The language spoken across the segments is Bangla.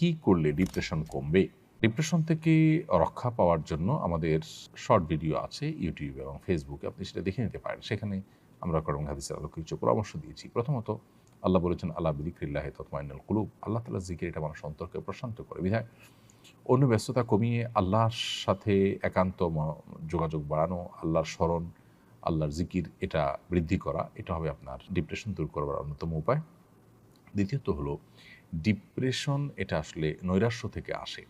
কি করলে ডিপ্রেশন কমবে? ডিপ্রেশন থেকে রক্ষা পাওয়ার জন্য আমাদের শর্ট ভিডিও আছে ইউটিউব এবং ফেসবুকে আপনি সেটা দেখে নিতে পারেন। সেখানে আমরা করম হাদিসের আলোকে কিছু পরামর্শ দিয়েছি। প্রথমত, আল্লাহ বলেছেন আল্লাহ বিদিক্রিল্লাহ তৎমাইনুল কুলুব। আল্লাহ তালা জিকির এটা মানুষ অন্তরকে প্রশান্ত করে। বিধায়, অন্য ব্যস্ততা কমিয়ে আল্লাহর সাথে একান্ত যোগাযোগ বাড়ানো, আল্লাহর স্মরণ, আল্লাহর জিকির, এটা বৃদ্ধি করা, এটা হবে আপনার ডিপ্রেশন দূর করবার অন্যতম উপায়। দ্বিতীয়ত হলো ডিপ্রেশন এটা আসলে নৈরাশ্য থেকে আসে।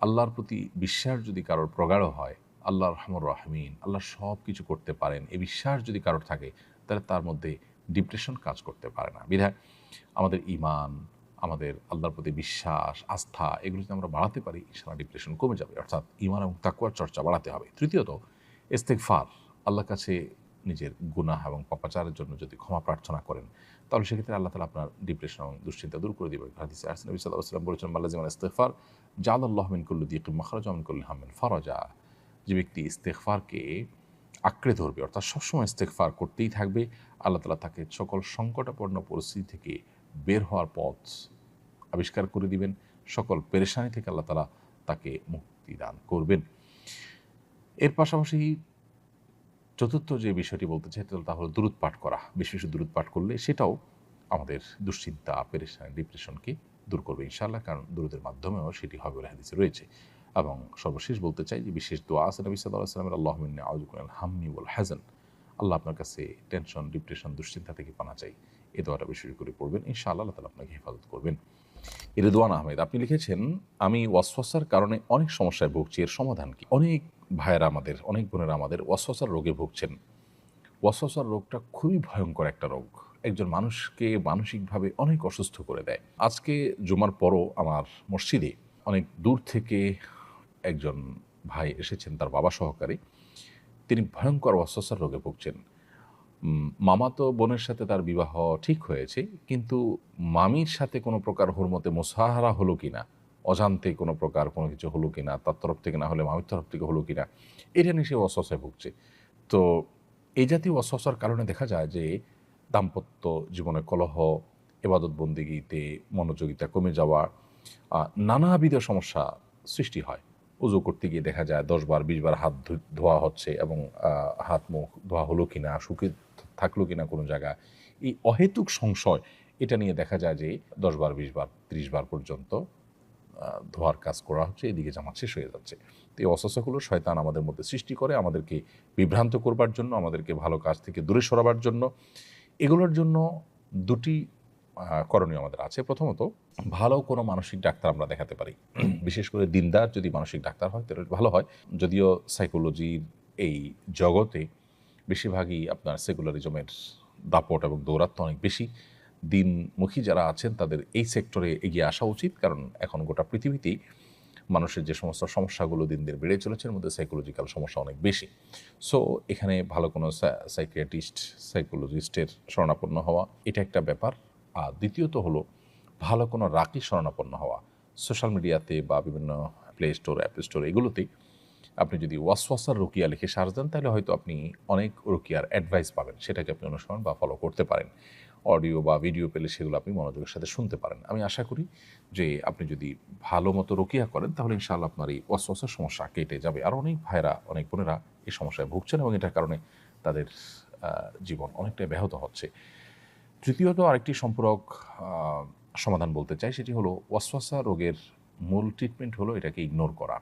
আল্লাহর প্রতি বিশ্বাস যদি কারোর প্রগাঢ় হয় আল্লাহ রহমর রহমিন, আল্লাহ সব কিছু করতে পারেন, এই বিশ্বাস যদি কারোর থাকে, তাহলে তার মধ্যে ডিপ্রেশন কাজ করতে পারে না। বিধায় আমাদের ইমান আমাদের আল্লাহর প্রতি বিশ্বাস, আস্থা, এগুলো যদি আমরা বাড়াতে পারি ইনশাল্লাহ ডিপ্রেশন কমে যাবে। অর্থাৎ ইমান এবং তাকুয়ার চর্চা বাড়াতে হবে। তৃতীয়ত ইস্তেকফার আল্লাহর কাছে নিজের গুনাহ এবং পাপাচারের জন্য যদি ক্ষমা প্রার্থনা করেন, তাহলে সেক্ষেত্রে আল্লাহ তালা আপনার ডিপ্রেশন এবং দুশ্চিন্তা দূর করে দেবে হাদিসে আসেন নবী সাল্লাহ সাল্লাম বলেছেন মাল্লাজিমান ইস্তেকফার জাল আল্লাহ মিন কুল্লু দিক মখরাজ মিন কুল্লু হামিন ফরজা। যে ব্যক্তি ইস্তেকফারকে আঁকড়ে ধরবে, অর্থাৎ সবসময় ইস্তেকফার করতেই থাকবে, আল্লাহ তালা তাকে সকল সংকটাপন্ন পরিস্থিতি থেকে বের হওয়ার পথ আবিষ্কার করে দিবেন। সকল পেরেশানি থেকে আল্লাহ তালা তাকে মুক্তি দান করবেন। এর পাশাপাশি চতুর্থ যে বিষয়টি বলতে চাই তা হলো দূরত পাঠ করা। বেশি বেশি দূরত পাঠ করলে সেটাও আমাদের দুশ্চিন্তা, পেরেশানি, ডিপ্রেশনকে দূর করবে ইনশাআল্লাহ, কারণ দূরদের মাধ্যমেও সেটি হবে বলে হাদিসে রয়েছে। এবং সর্বশেষ বলতে চাই যে বিশেষ দোয়া আছে নবী সাল্লাহ সাল্লামের আল্লাহ আউজুকুল হাম্মি ওয়াল হাজান আল্লাহ আপনার কাছে টেনশন, ডিপ্রেশন, দুশ্চিন্তা থেকে পানা চাই। এ দোয়াটা বেশি বেশি করে পড়বেন, ইনশাআল্লাহ আল্লাহ তালা আপনাকে হেফাজত করবেন। রেদওয়ান আহমেদ, আপনি লিখেছেন, আমি ওয়াসওয়াসার কারণে অনেক সমস্যায় ভুগছি, এর সমাধান কি? অনেক ভাইয়েরা আমাদের, অনেক বোনেরা আমাদের ওয়াসওয়াসার রোগে ভুগছেন। ওয়াসওয়াসার রোগটা খুবই ভয়ঙ্কর একটা রোগ। একজন মানুষকে মানসিকভাবে অনেক অসুস্থ করে দেয়। আজকে জুমার পরও আমার মসজিদে অনেক দূর থেকে একজন ভাই এসেছেন, তার বাবা সহকারী। তিনি ভয়ঙ্কর ওয়াসওয়াসার রোগে ভুগছেন। মামা তো বোনের সাথে তার বিবাহ ঠিক হয়েছে, কিন্তু মামির সাথে কোনো প্রকার হুরমতে মোসাহারা হলো কিনা অজান্তে কোনো প্রকার কোনো কিছু হলো কিনা তার তরফ থেকে না হলে মামির তরফ থেকে হলো কিনা এটা নিয়ে সে অস্বস্থায় ভুগছে। তো এই জাতীয় অস্বস্থার কারণে দেখা যায় যে দাম্পত্য জীবনে কলহ, এবাদত বন্দিগিতে মনোযোগিতা কমে যাওয়া নানাবিধ সমস্যা সৃষ্টি হয়। উজু করতে গিয়ে দেখা যায় দশ বার, বিশ বার হাত ধোয়া হচ্ছে এবং হাত, মুখ ধোয়া হলো কি না সুখে থাকল কিনা কোনো জায়গা এই অহেতুক সংশয় এটা নিয়ে দেখা যায় যে দশ বার, বিশ বার, ত্রিশ বার পর্যন্ত ধোয়ার কাজ করা হচ্ছে, এদিকে জামাত শেষ হয়ে যাচ্ছে। তো এই অস্বস্থাগুলো শয়তান আমাদের মধ্যে সৃষ্টি করে, আমাদেরকে বিভ্রান্ত করবার জন্য, আমাদেরকে ভালো কাজ থেকে দূরে সরাবার জন্য। এগুলোর জন্য দুটি করণীয় আমাদের আছে। প্রথমত, ভালো কোনো মানসিক ডাক্তার আমরা দেখাতে পারি। বিশেষ করে দিনদার যদি মানসিক ডাক্তার হয়, তাহলে ভালো হয়। যদিও সাইকোলজির এই জগতে বেশিরভাগই আপনার সেকুলারিজমের দাপট এবং দৌরাত্ম অনেক বেশি। দিনমুখী যারা আছেন, তাদের এই সেক্টরে এগিয়ে আসা উচিত। কারণ এখন গোটা পৃথিবীতেই মানুষের যে সমস্ত সমস্যাগুলো দিন দিন বেড়ে চলেছে, এর মধ্যে সাইকোলজিক্যাল সমস্যা অনেক বেশি। সো এখানে ভালো কোনো সাইকিয়াটিস্ট সাইকোলজিস্টের শরণাপন্ন হওয়া, এটা একটা ব্যাপার। আর দ্বিতীয়ত হলো, ভালো কোনো রাকি শরণাপন্ন হওয়া। সোশ্যাল মিডিয়াতে বা বিভিন্ন প্লে স্টোর অ্যাপ স্টোর এগুলোতেই আপনি যদি ওয়াসওয়াসার রুকিয়া লিখে সার্চ দেন, তাহলে হয়তো আপনি অনেক রুকিয়ার অ্যাডভাইস পাবেন। সেটাকে আপনি অনুসরণ বা ফলো করতে পারেন। অডিও বা ভিডিও পেলে সেগুলো আপনি মনোযোগের সাথে শুনতে পারেন। আমি আশা করি যে আপনি যদি ভালো মতো রুকিয়া করেন, তাহলে ইনশাআল্লাহ আপনার এই ওয়াসওয়াসার সমস্যা কেটে যাবে। আর অনেক ভাইরা অনেক বোনেরা এই সমস্যায় ভুগছেন এবং এটার কারণে তাদের জীবন অনেকটাই ব্যাহত হচ্ছে। তৃতীয়ত আরেকটি সম্পূরক সমাধান বলতে চাই, সেটি হলো ওয়াসওয়াসা রোগের মূল ট্রিটমেন্ট হলো এটাকে ইগনোর করা।